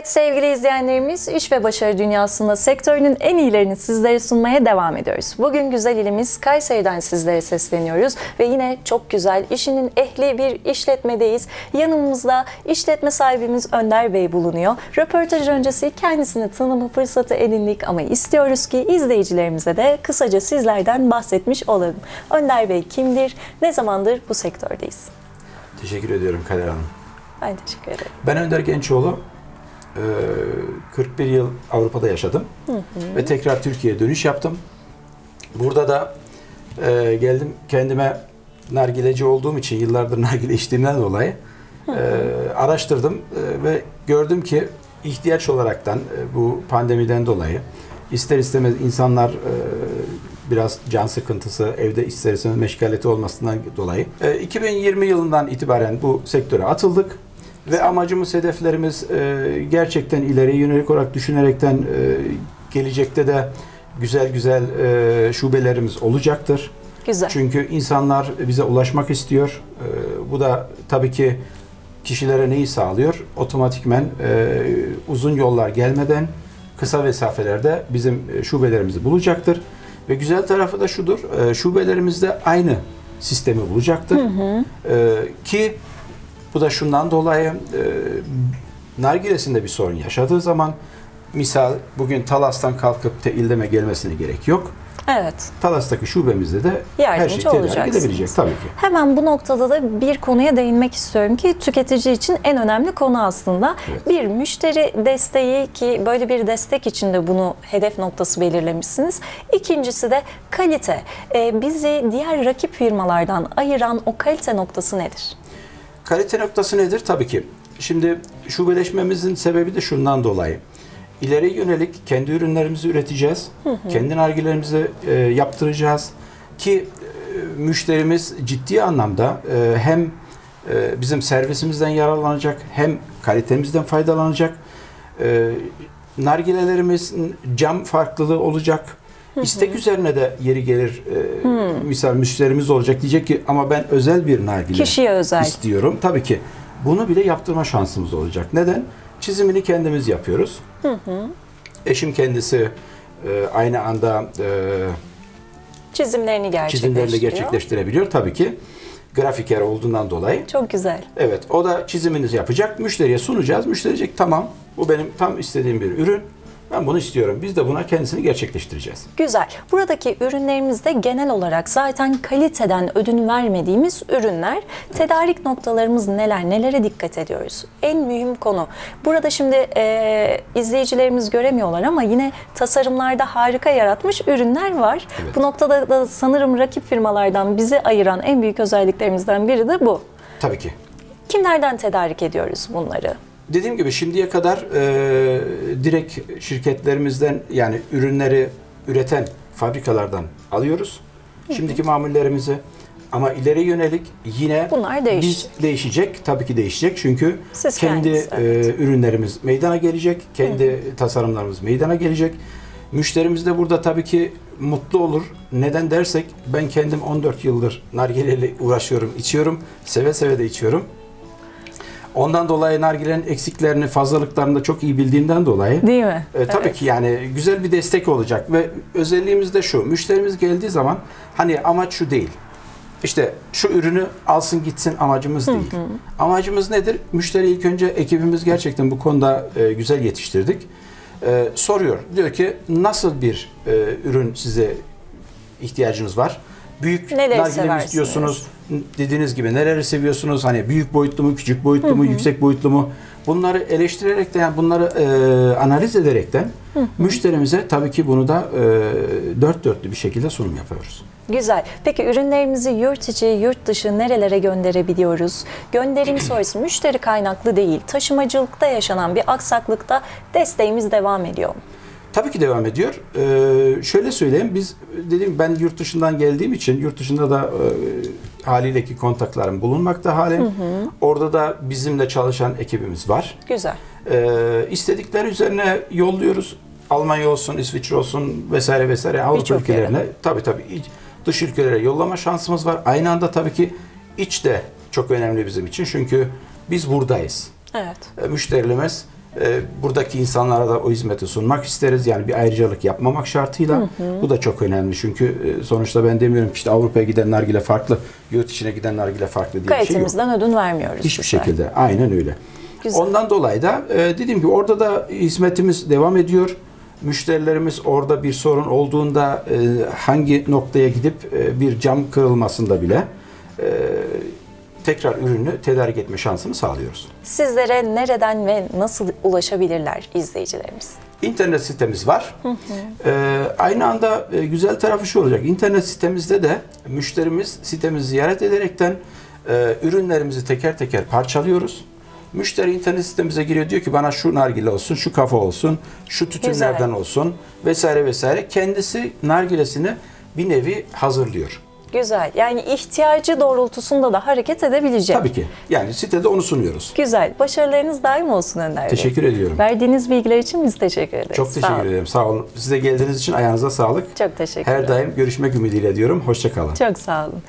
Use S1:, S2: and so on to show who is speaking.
S1: Evet sevgili izleyenlerimiz iş ve başarı dünyasında sektörünün en iyilerini sizlere sunmaya devam ediyoruz. Bugün güzel ilimiz Kayseri'den sizlere sesleniyoruz ve yine çok güzel işinin ehli bir işletmedeyiz. Yanımızda işletme sahibimiz Önder Bey bulunuyor. Röportaj öncesi kendisini tanıma fırsatı edindik ama istiyoruz ki izleyicilerimize de kısaca sizlerden bahsetmiş olalım. Önder Bey kimdir? Ne zamandır bu sektördeyiz?
S2: Teşekkür ediyorum Kader Hanım.
S1: Ben teşekkür ederim.
S2: Ben Önder Gençoğlu. Ee, 41 yıl Avrupa'da yaşadım. Ve tekrar Türkiye'ye dönüş yaptım. Burada da e, geldim kendime nargileci olduğum için yıllardır nargile içtiğimden dolayı e, araştırdım e, ve gördüm ki ihtiyaç olaraktan e, bu pandemiden dolayı ister istemez insanlar e, biraz can sıkıntısı, evde ister istemez meşgaleti olmasından dolayı e, 2020 yılından itibaren bu sektöre atıldık. Ve amacımız, hedeflerimiz e, gerçekten ileriye yönelik olarak düşünerekten e, gelecekte de güzel güzel e, şubelerimiz olacaktır.
S1: Güzel.
S2: Çünkü insanlar bize ulaşmak istiyor. E, bu da tabii ki kişilere neyi sağlıyor? Otomatikmen e, uzun yollar gelmeden kısa mesafelerde bizim e, şubelerimizi bulacaktır. Ve güzel tarafı da şudur. E, şubelerimizde aynı sistemi bulacaktır. E, ki bu da şundan dolayı e, nargilesinde bir sorun yaşadığı zaman misal bugün Talas'tan kalkıp te İldem'e gelmesine gerek yok.
S1: Evet.
S2: Talas'taki şubemizde de her
S1: Yardımcı
S2: şey tedarik edebilecek tabii ki.
S1: Hemen bu noktada da bir konuya değinmek istiyorum ki tüketici için en önemli konu aslında.
S2: Evet.
S1: Bir müşteri desteği ki böyle bir destek için de bunu hedef noktası belirlemişsiniz. İkincisi de kalite. Ee, bizi diğer rakip firmalardan ayıran o kalite noktası nedir?
S2: Kalite noktası nedir? Tabii ki. Şimdi şubeleşmemizin sebebi de şundan dolayı. İleri yönelik kendi ürünlerimizi üreteceğiz. Kendi nargilerimizi e, yaptıracağız. Ki e, müşterimiz ciddi anlamda e, hem e, bizim servisimizden yararlanacak hem kalitemizden faydalanacak. E, nargilelerimizin cam farklılığı olacak. İstek üzerine de yeri gelir. E, Misal müşterimiz olacak diyecek ki ama ben özel bir nargile
S1: Kişiye özel.
S2: istiyorum. Tabii ki bunu bile yaptırma şansımız olacak. Neden? Çizimini kendimiz yapıyoruz. Eşim kendisi e, aynı anda e,
S1: Çizimlerini gerçekleştiriyor.
S2: çizimlerini gerçekleştirebiliyor. Tabii ki grafiker olduğundan dolayı.
S1: Çok güzel.
S2: Evet, o da çiziminizi yapacak. Müşteriye sunacağız. Müşteri diyecek tamam bu benim tam istediğim bir ürün. Ben bunu istiyorum. Biz de buna kendisini gerçekleştireceğiz.
S1: Güzel. Buradaki ürünlerimizde genel olarak zaten kaliteden ödün vermediğimiz ürünler. Tedarik noktalarımız neler? Nelere dikkat ediyoruz? En mühim konu. Burada şimdi e, izleyicilerimiz göremiyorlar ama yine tasarımlarda harika yaratmış ürünler var.
S2: Evet.
S1: Bu noktada da sanırım rakip firmalardan bizi ayıran en büyük özelliklerimizden biri de bu.
S2: Tabii ki.
S1: Kimlerden tedarik ediyoruz bunları?
S2: Dediğim gibi şimdiye kadar e, direkt şirketlerimizden yani ürünleri üreten fabrikalardan alıyoruz. Şimdiki mamullerimizi ama ileri yönelik yine
S1: Bunlar değişecek.
S2: biz değişecek. Tabii ki değişecek. Çünkü
S1: Siz
S2: kendi
S1: kendiniz, evet.
S2: e, ürünlerimiz meydana gelecek. Kendi tasarımlarımız meydana gelecek. Müşterimiz de burada tabii ki mutlu olur. Neden dersek ben kendim 14 yıldır nargileyle uğraşıyorum, içiyorum. Seve seve de içiyorum. Ondan dolayı nargilenin eksiklerini, fazlalıklarını da çok iyi bildiğimden dolayı
S1: Değil mi?
S2: e, tabii
S1: Evet.
S2: ki yani güzel bir destek olacak ve özelliğimiz de şu. Müşterimiz geldiği zaman hani amaç şu değil. İşte şu ürünü alsın gitsin amacımız değil. Amacımız nedir? Müşteri ilk önce ekibimiz gerçekten bu konuda e, güzel yetiştirdik. E, soruyor. Diyor ki nasıl bir e, ürün size ihtiyacınız var? Büyük
S1: Neleri
S2: nargile mi istiyorsunuz? Dediğiniz gibi neleri seviyorsunuz? Hani büyük boyutlu mu, küçük boyutlu mu, yüksek boyutlu mu? Bunları eleştirerek de yani bunları e, analiz ederekten müşterimize tabii ki bunu da e, dört dörtlü bir şekilde sunum yapıyoruz.
S1: Güzel. Peki ürünlerimizi yurt içi, yurt dışı nerelere gönderebiliyoruz? Gönderim sonrası müşteri kaynaklı değil, taşımacılıkta yaşanan bir aksaklıkta desteğimiz devam ediyor?
S2: Tabii ki devam ediyor. Ee, şöyle söyleyeyim, biz dediğim ben yurt dışından geldiğim için yurt dışında da e, haliyle ki kontaklarım bulunmakta halen. Orada da bizimle çalışan ekibimiz var.
S1: Güzel.
S2: Ee, istedikleri üzerine yolluyoruz. Almanya olsun, İsviçre olsun vesaire vesaire Avrupa
S1: Birçok yere.
S2: ülkelerine tabii tabii iç- dış ülkelere yollama şansımız var. Aynı anda tabii ki iç de çok önemli bizim için çünkü biz buradayız.
S1: Evet.
S2: E, Müşterilerimiz E, buradaki insanlara da o hizmeti sunmak isteriz. Yani bir ayrıcalık yapmamak şartıyla. Bu da çok önemli. Çünkü e, sonuçta ben demiyorum ki işte Avrupa'ya giden nargile farklı, yurt içine giden nargile farklı diye bir şey yok.
S1: Ödün vermiyoruz.
S2: Hiçbir
S1: bizler.
S2: şekilde. Aynen öyle.
S1: Güzel.
S2: Ondan dolayı da e, dediğim gibi orada da hizmetimiz devam ediyor. Müşterilerimiz orada bir sorun olduğunda e, hangi noktaya gidip e, bir cam kırılmasında bile e, tekrar ürünü tedarik etme şansını sağlıyoruz.
S1: Sizlere nereden ve nasıl ulaşabilirler izleyicilerimiz?
S2: İnternet sitemiz var. Ee, aynı anda e, güzel tarafı şu olacak. İnternet sitemizde de müşterimiz sitemizi ziyaret ederekten e, ürünlerimizi teker teker parçalıyoruz. Müşteri internet sitemize giriyor diyor ki bana şu nargile olsun, şu kafa olsun, şu tütünlerden
S1: Güzel.
S2: olsun vesaire vesaire. Kendisi nargilesini bir nevi hazırlıyor.
S1: Güzel. Yani ihtiyacı doğrultusunda da hareket edebilecek.
S2: Tabii ki. Yani sitede onu sunuyoruz.
S1: Güzel. Başarılarınız daim olsun Önder Bey.
S2: Teşekkür ediyorum.
S1: Verdiğiniz bilgiler için biz teşekkür ederiz.
S2: Çok
S1: Sağ
S2: teşekkür
S1: olun.
S2: ederim. Sağ olun. Size geldiğiniz için ayağınıza sağlık.
S1: Çok teşekkürler.
S2: Her daim görüşmek ümidiyle diyorum. Hoşçakalın.
S1: Çok sağ olun.